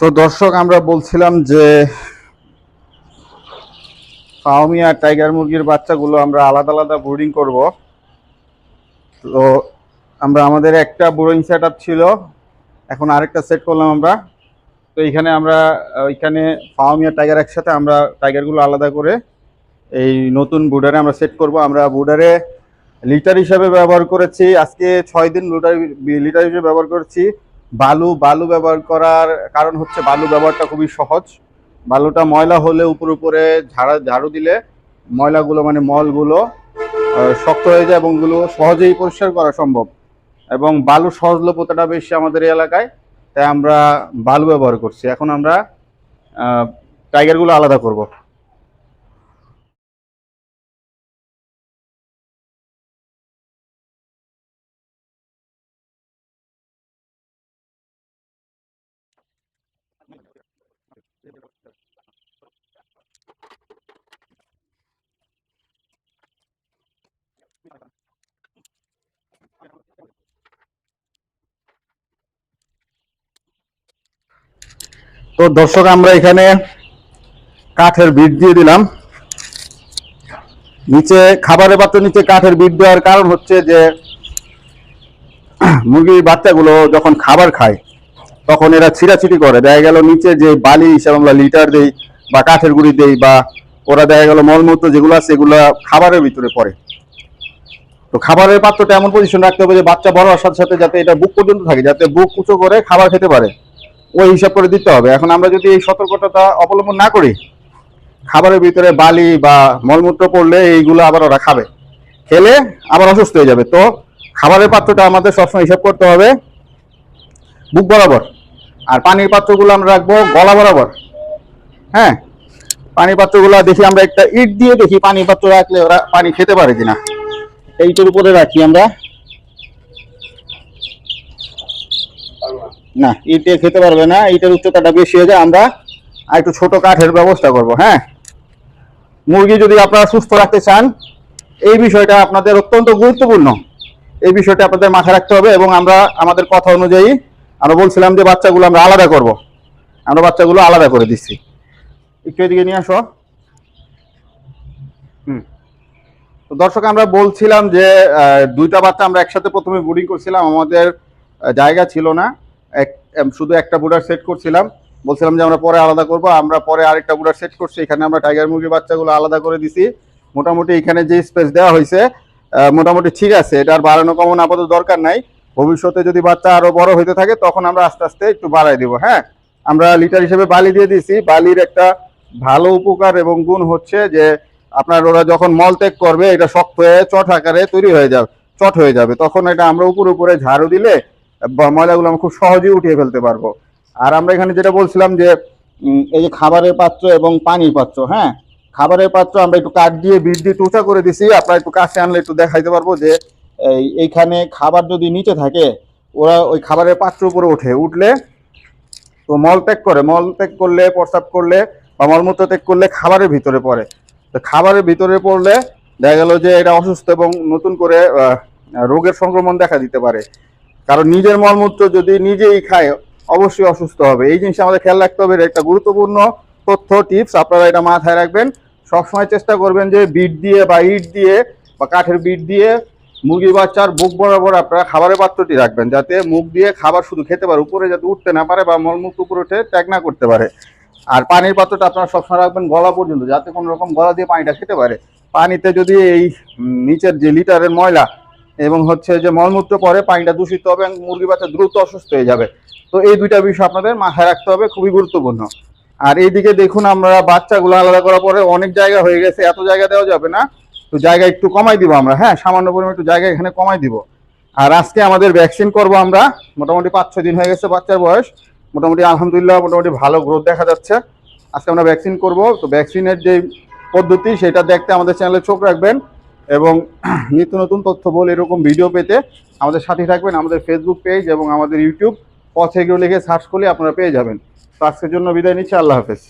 তো দর্শক, আমরা বলছিলাম যে ফাওমি আর টাইগার মুরগির বাচ্চাগুলো আমরা আলাদা আলাদা ব্রুডিং করব। তো আমরা আমাদের একটা ব্রুডিং সেট ছিল, এখন আরেকটা সেট করলাম আমরা। তো এইখানে আমরা, ওইখানে ফাওমি আর টাইগার একসাথে আমরা টাইগারগুলো আলাদা করে এই নতুন বুডারে আমরা সেট করব। আমরা বুডারে লিটার হিসাবে ব্যবহার করেছি, আজকে ছয় দিন লিটার লিটার হিসেবে ব্যবহার করেছি। বালু বালু ব্যবহার করার কারণ হচ্ছে বালু ব্যবহারটা খুবই সহজ। বালুটা ময়লা হলে উপর উপরে ঝাড়া, ঝাড়ু দিলে ময়লাগুলো মানে মলগুলো শক্ত হয়ে যায় এবং ওগুলো সহজেই পরিষ্কার করা সম্ভব। এবং বালু সহজলভ্যতাটা বেশি আমাদের এই এলাকায়, তাই আমরা বালু ব্যবহার করছি। এখন আমরা টাইগারগুলো আলাদা করব। তো দর্শক, আমরা এখানে কাঠের বিট দিয়ে দিলাম। নিচে, খাবারের পাত্র নিচে কাঠের বিট দেওয়ার কারণ হচ্ছে যে, মুরগির বাচ্চাগুলো যখন খাবার খায় তখন এরা ছিটাছিটি করে। দেখা গেল নিচে যে বালি হিসাবে আমরা লিটার দেই বা কাঠের গুঁড়ি দেই বা ওরা দেখা গেল মলমূত্র যেগুলো আছে এগুলো খাবারের ভিতরে পড়ে। তো খাবারের পাত্রটা এমন পজিশন রাখতে হবে যে বাচ্চা বড় হওয়ার সাথে সাথে যাতে এটা বুক পর্যন্ত থাকে, যাতে বুক উঁচু করে খাবার খেতে পারে। ওই হিসাব করে দিতে হবে। এখন আমরা যদি এই সতর্কতা অবলম্বন না করি, খাবারের ভিতরে বালি বা মলমূত্র পড়লে এইগুলো আবার ওরা খাবে। খেলে আবার অসুস্থ হয়ে যাবে। তো খাবারের পাত্রটা আমাদের সবসময় হিসাব করতে হবে বুক বরাবর। আর পানির পাত্রগুলো আমরা রাখব গলা বরাবর। হ্যাঁ? পানির পাত্রগুলো দেখি আমরা একটা ইট দিয়ে দেখি পানির পাত্র রাখলে ওরা পানি খেতে পারে কিনা। এইটার উপরে রাখি আমরা। না, ইটে খেতে পারবে না ইটের উচ্চতাটা বেশি হয়ে যায়, আমরা আর একটু ছোট কাঠের ব্যবস্থা করব হ্যাঁ? মুরগি যদি আপনারা সুস্থ রাখতে চান, এই বিষয়টা আপনাদের অত্যন্ত গুরুত্বপূর্ণ। এই বিষয়টা আপনাদের মাথায় রাখতে হবে এবং আমরা, আমাদের কথা অনুযায়ী আমরা বলছিলাম যে বাচ্চাগুলো আমরা আলাদা করব। আমরা বাচ্চাগুলো আলাদা করে দিচ্ছি। একটু এদিকে নিয়ে আসো। হুম। তো দর্শক, আমরা বলছিলাম যে দুইটা বাচ্চা আমরা একসাথে প্রথমে বোর্ডিং করছিলাম। আমাদের জায়গা ছিল না। এক শুধু একটা বুডার সেট করছিলাম। বলছিলাম যে আমরা পরে আলাদা করব। আমরা পরে আরেকটা বুডার সেট করছি। এখানে আমরা টাইগার মুরগির বাচ্চাগুলো আলাদা করে দিছি। মোটামুটি এখানে যে স্পেস দেওয়া হয়েছে মোটামুটি ঠিক আছে। এটা আর বাড়ানো কমন আপাতত দরকার নাই। ভবিষ্যতে যদি বাচ্চা আরও বড় হইতে থাকে, তখন আমরা আস্তে আস্তে একটু বাড়াই দিব হ্যাঁ? আমরা লিটার হিসেবে বালি দিয়ে দিছি। বালির একটা ভালো উপকার এবং গুণ হচ্ছে যে, আপনার ওরা যখন মল ত্যাগ করবে, এটা শক্ত হয়ে চট আকারে তৈরি হয়ে যাবে, চট হয়ে যাবে। তখন এটা আমরা উপর উপরে ঝাড়ু দিলে ময়লাগুলো আমরা খুব সহজেই উঠিয়ে ফেলতে পারব। আর আমরা এখানে যেটা বলছিলাম যে এই যে খাবারের পাত্র এবং পানির পাত্র হ্যাঁ? খাবারের পাত্র আমরা একটু কাঠ দিয়ে বিট দিয়ে টুচা করে দিছি। আপনারা একটু কাছে আনলে একটু দেখাইতে পারব যে এইখানে খাবার যদি নিচে থাকে, ওরা ওই খাবারের পাত্র উপরে ওঠে। উঠলে তো মল ত্যাগ করে। মল ত্যাগ করলে, প্রস্রাব করলে বা মলমূত্র ত্যাগ করলে খাবারের ভিতরে পড়ে। তো খাবারের ভিতরে পড়লে দেখা গেল যে এটা অসুস্থ এবং নতুন করে রোগের সংক্রমণ দেখা দিতে পারে। কারণ নিজের মলমূত্র যদি নিজেই খায়, অবশ্যই অসুস্থ হবে। এই জিনিস আমাদের খেয়াল রাখতে হবে। একটা গুরুত্বপূর্ণ তথ্য, টিপস। আপনারা এটা মাথায় রাখবেন। সবসময় চেষ্টা করবেন যে বিট দিয়ে বা ইট দিয়ে বা কাঠের বিট দিয়ে মুরগি বাচ্চার বুক বরাবর আপনারা খাবারের পাত্রটি রাখবেন, যাতে মুখ দিয়ে খাবার শুধু খেতে পারে, উপরে যাতে উঠতে না পারে বা মলমূত্র উপরে উঠে ত্যাগ না করতে পারে। আর পানির পাত্রটা আপনারা সবসময় রাখবেন গলা পর্যন্ত, যাতে কোনো রকম গলা দিয়ে পানিটা খেতে পারে। পানিতে যদি এই নিচের যে লিটারের ময়লা এবং হচ্ছে যে মলমূত্র পরে পানিটা দূষিত হবে এবং মুরগি বাচ্চা দ্রুত অসুস্থ হয়ে যাবে। তো এই দুইটা বিষয় আপনাদের মাথায় রাখতে হবে, খুবই গুরুত্বপূর্ণ। আর এইদিকে দেখুন আমরা বাচ্চাগুলো আলাদা করার পরে অনেক জায়গা হয়ে গেছে, এত জায়গা দেওয়া যাবে না। তো জায়গা একটু কমাই দিব আমরা হ্যাঁ সামান্য পরিমাণ একটু জায়গা এখানে কমাই দিব। আর আজকে আমাদের ভ্যাকসিন করব আমরা, মোটামুটি পাঁচ, ছয় দিন হয়ে গেছে বাচ্চার বয়স, মোটামুটি আলহামদুলিল্লাহ মোটামুটি ভালো গ্রোথ দেখা যাচ্ছে। আজকে আমরা ভ্যাকসিন করব, তো ভ্যাকসিনের যে পদ্ধতি সেটা দেখতে আমাদের চ্যানেলে চোখ রাখবেন এবং নিত্য নতুন তথ্য বল এরকম ভিডিও পেতে আমাদের সাথে থাকবেন, আমাদের ফেসবুক পেজ এবং আমাদের ইউটিউব পথে এগুলো লিখে সার্চ করলে আপনারা পেয়ে যাবেন। তো আজকের জন্য বিদায় নিচ্ছি, আল্লাহ হাফেজ।